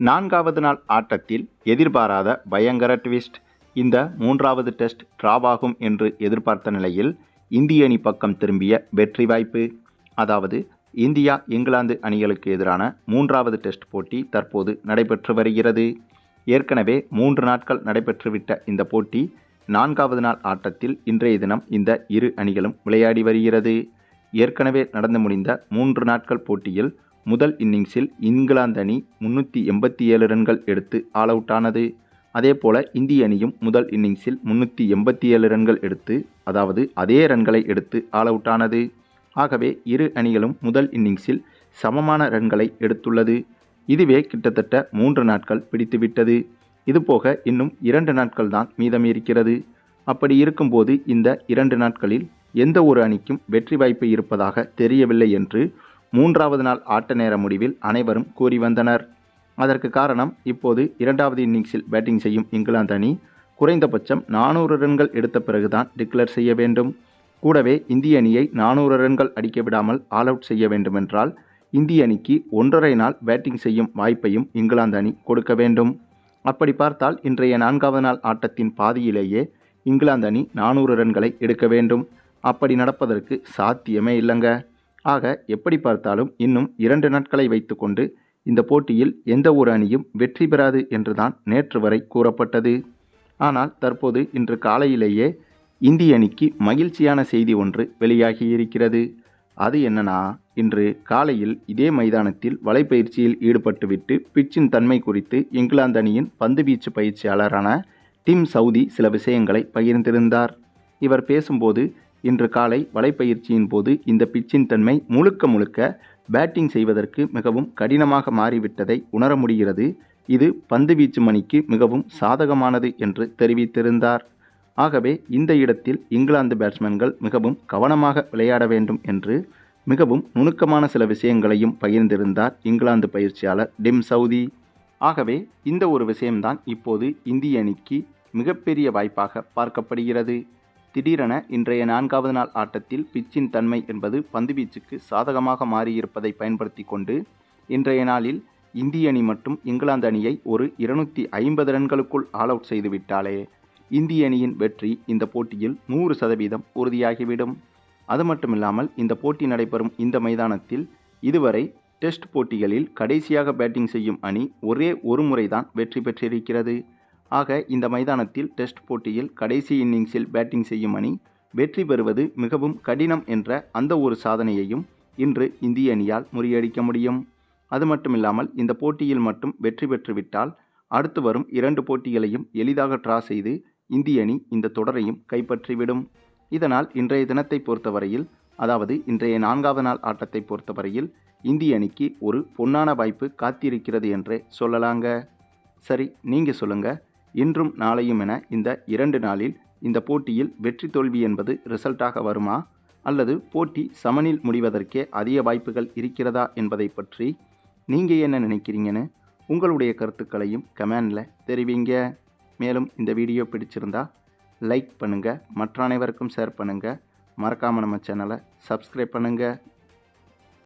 நான்காவது நாள் ஆட்டத்தில் எதிர்பாராத பயங்கர ட்விஸ்ட். இந்த மூன்றாவது டெஸ்ட் டிராவாகும் என்று எதிர்பார்த்த நிலையில் இந்திய அணி பக்கம் திரும்பிய வெற்றி வாய்ப்பு. அதாவது இந்தியா இங்கிலாந்து அணிகளுக்கு எதிரான மூன்றாவது டெஸ்ட் போட்டி தற்போது நடைபெற்று வருகிறது. ஏற்கனவே மூன்று நாட்கள் நடைபெற்றுவிட்ட இந்த போட்டி நான்காவது நாள் ஆட்டத்தில் இன்றைய தினம் இந்த இரு அணிகளும் விளையாடி வருகிறது. ஏற்கனவே நடந்து முடிந்த மூன்று நாட்கள் போட்டியில் முதல் இன்னிங்ஸில் இங்கிலாந்து அணி முன்னூற்றி எண்பத்தி ஏழு ரன்கள் எடுத்து ஆல் அவுட் ஆனது. அதேபோல இந்திய அணியும் முதல் இன்னிங்ஸில் முன்னூற்றி எண்பத்தி ஏழு ரன்கள் எடுத்து அதாவது அதே ரன்களை எடுத்து ஆல் அவுட் ஆனது. ஆகவே இரு அணிகளும் முதல் இன்னிங்ஸில் சமமான ரன்களை எடுத்துள்ளது. இதுவே கிட்டத்தட்ட மூன்று நாட்கள் பிடித்துவிட்டது. இதுபோக இன்னும் இரண்டு நாட்கள் தான் மீதம் இருக்கிறது அப்படி இருக்கும்போது இந்த இரண்டு நாட்களில் எந்த ஒரு அணிக்கும் வெற்றி வாய்ப்பு இருப்பதாக தெரியவில்லை என்று மூன்றாவது நாள் ஆட்ட நேர முடிவில் அனைவரும் கூறி வந்தனர். அதற்கு காரணம் இப்போது இரண்டாவது இன்னிங்ஸில் பேட்டிங் செய்யும் இங்கிலாந்து அணி குறைந்தபட்சம் நானூறு ரன்கள் எடுத்த பிறகுதான் டிக்ளேர் செய்ய வேண்டும். கூடவே இந்திய அணியை நானூறு ரன்கள் அடிக்க விடாமல் ஆல் அவுட் செய்ய வேண்டுமென்றால் இந்திய அணிக்கு ஒன்றரை நாள் பேட்டிங் செய்யும் வாய்ப்பையும் இங்கிலாந்து அணி கொடுக்க வேண்டும். அப்படி பார்த்தால் இன்றைய நான்காவது நாள் ஆட்டத்தின் பாதியிலேயே இங்கிலாந்து அணி நானூறு ரன்களை எடுக்க வேண்டும். அப்படி நடப்பதற்கு சாத்தியமே இல்லைங்க. ஆக எப்படி பார்த்தாலும் இன்னும் இரண்டு நாட்களை வைத்துக்கொண்டு இந்த போட்டியில் எந்த ஒரு அணியும் வெற்றி பெறாது என்றுதான் நேற்று வரை கூறப்பட்டது. ஆனால் தற்போது இன்று காலையிலேயே இந்திய அணிக்கு மகிழ்ச்சியான செய்தி ஒன்று வெளியாகி இருக்கிறது அது என்னன்னா இன்று காலையில் இதே மைதானத்தில் வலைப்பயிற்சியில் ஈடுபட்டுவிட்டு பிச்சின் தன்மை குறித்து இங்கிலாந்து அணியின் பந்து வீச்சு பயிற்சியாளரான டிம் சவுதி சில விஷயங்களை பகிர்ந்திருந்தார். இவர் பேசும்போது இன்று காலை வலைப்பயிற்சியின் போது இந்த பிச்சின் தன்மை முழுக்க முழுக்க பேட்டிங் செய்வதற்கு மிகவும் கடினமாக மாறிவிட்டதை உணர முடிகிறது. இது பந்து வீச்சு மணிக்கு மிகவும் சாதகமானது என்று தெரிவித்திருந்தார். ஆகவே இந்த இடத்தில் இங்கிலாந்து பேட்ஸ்மேன்கள் மிகவும் கவனமாக விளையாட வேண்டும் என்று மிகவும் நுணுக்கமான சில விஷயங்களையும் பகிர்ந்திருந்தார் இங்கிலாந்து பயிற்சியாளர் டிம் சவுதி. ஆகவே இந்த ஒரு விஷயம்தான் இப்போது இந்திய அணிக்கு மிகப்பெரிய வாய்ப்பாக பார்க்கப்படுகிறது. திடீரென இன்றைய நான்காவது நாள் ஆட்டத்தில் பிச்சின் தன்மை என்பது பந்துவீச்சுக்கு சாதகமாக மாறியிருப்பதை பயன்படுத்தி கொண்டு இன்றைய நாளில் இந்திய அணி மற்றும் இங்கிலாந்து அணியை ஒரு இருநூற்றி ஐம்பது ரன்களுக்குள் ஆல் அவுட் செய்துவிட்டாலே இந்திய அணியின் வெற்றி இந்த போட்டியில் நூறு சதவீதம் உறுதியாகிவிடும். அது மட்டுமில்லாமல் இந்த போட்டி நடைபெறும் இந்த மைதானத்தில் இதுவரை டெஸ்ட் போட்டிகளில் கடைசியாக பேட்டிங் செய்யும் அணி ஒரே ஒரு முறைதான் வெற்றி பெற்றிருக்கிறது. ஆக இந்த மைதானத்தில் டெஸ்ட் போட்டியில் கடைசி இன்னிங்ஸில் பேட்டிங் செய்யும் அணி வெற்றி பெறுவது மிகவும் கடினம் என்ற அந்த ஒரு சாதனையையும் இன்று இந்திய அணியால் முறியடிக்க முடியும். அது மட்டுமில்லாமல் இந்த போட்டியில் மட்டும் வெற்றி பெற்றுவிட்டால் அடுத்து வரும் இரண்டு போட்டிகளையும் எளிதாக டிரா செய்து இந்திய அணி இந்த தொடரையும் கைப்பற்றிவிடும். இதனால் இன்றைய தினத்தை பொறுத்தவரையில் அதாவது இன்றைய நான்காவது நாள் ஆட்டத்தை பொறுத்தவரையில் இந்திய அணிக்கு ஒரு பொன்னான வாய்ப்பு காத்திருக்கிறது என்றே சொல்லலாங்க. சரி நீங்கள் சொல்லுங்கள் இன்றும் நாளையும் என இந்த இரண்டு நாளில் இந்த போட்டியில் வெற்றி தோல்வி என்பது ரிசல்ட்டாக வருமா? அல்லது போட்டி சமனில் முடிவதற்கே அதிக வாய்ப்புகள் இருக்கிறதா என்பதை பற்றி நீங்கள் என்ன நினைக்கிறீங்கன்னு? உங்களுடைய கருத்துக்களையும் கமெண்டில் தெரிவிங்க. மேலும் இந்த வீடியோ பிடிச்சிருந்தா லைக் பண்ணுங்கள் மற்ற அனைவருக்கும் ஷேர் பண்ணுங்கள் மறக்காமல் நம்ம சேனலை சப்ஸ்கிரைப் பண்ணுங்கள்